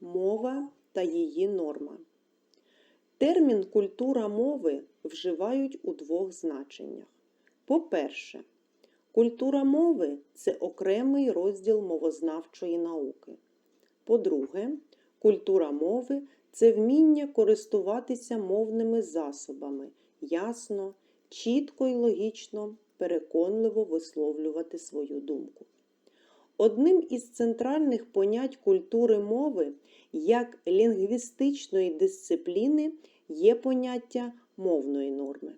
Мова та її норма. Термін культура мови вживають у двох значеннях. По-перше, культура мови це окремий розділ мовознавчої науки. По-друге, культура мови це вміння користуватися мовними засобами, ясно, чітко і логічно, переконливо висловлювати свою думку. Одним із центральних понять культури мови як лінгвістичної дисципліни є поняття мовної норми.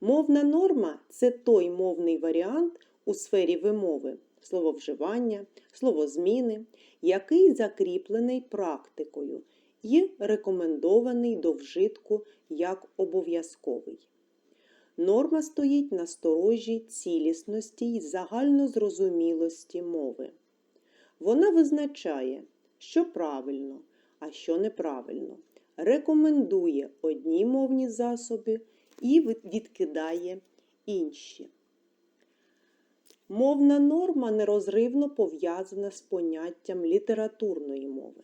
Мовна норма це той мовний варіант у сфері вимови, слововживання, словозміни, який закріплений практикою і рекомендований до вжитку як обов'язковий. Норма стоїть на сторожі цілісності й загальнозрозумілості мови. Вона визначає, що правильно, а що неправильно, рекомендує одні мовні засоби і відкидає інші. Мовна норма нерозривно пов'язана з поняттям літературної мови.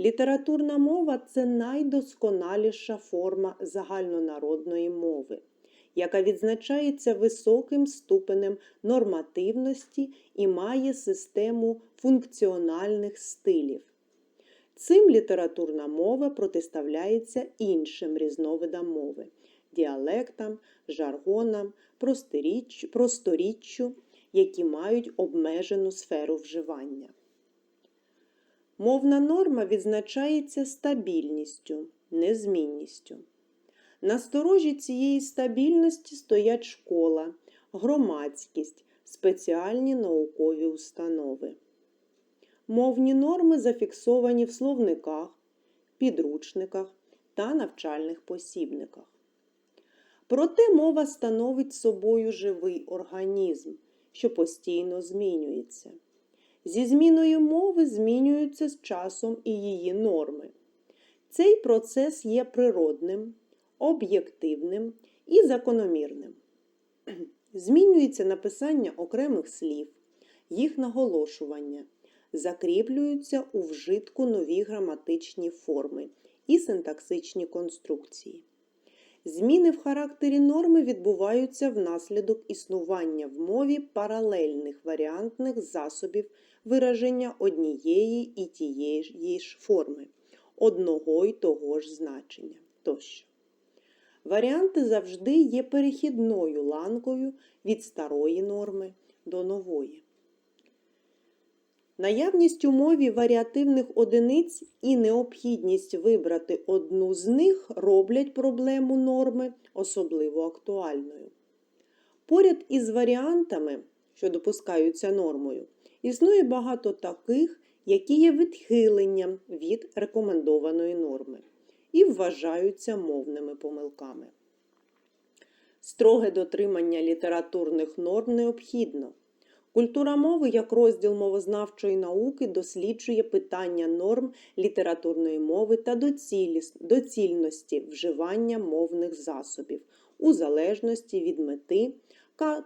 Літературна мова це найдосконаліша форма загальнонародної мови, яка відзначається високим ступенем нормативності і має систему функціональних стилів. Цим літературна мова протиставляється іншим різновидам мови діалектам, жаргонам, просторіч- просторіччю, які мають обмежену сферу вживання. Мовна норма відзначається стабільністю, незмінністю. На сторожі цієї стабільності стоять школа, громадськість, спеціальні наукові установи. Мовні норми зафіксовані в словниках, підручниках та навчальних посібниках. Проте мова становить собою живий організм, що постійно змінюється. Зі зміною мови змінюються з часом і її норми. Цей процес є природним, об'єктивним і закономірним. Змінюється написання окремих слів, їх наголошування, закріплюються у вжитку нові граматичні форми і синтаксичні конструкції. Зміни в характері норми відбуваються внаслідок існування в мові паралельних варіантних засобів вираження однієї і тієї ж форми, одного й того ж значення тощо. Варіанти завжди є перехідною ланкою від старої норми до нової. Наявність у мові варіативних одиниць і необхідність вибрати одну з них роблять проблему норми особливо актуальною. Поряд із варіантами, що допускаються нормою, існує багато таких, які є відхиленням від рекомендованої норми і вважаються мовними помилками. Строге дотримання літературних норм необхідно. Культура мови як розділ мовознавчої науки досліджує питання норм літературної мови та доцільності вживання мовних засобів у залежності від мети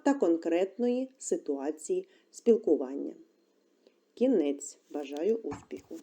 та конкретної ситуації спілкування. Кінець. Бажаю успіху!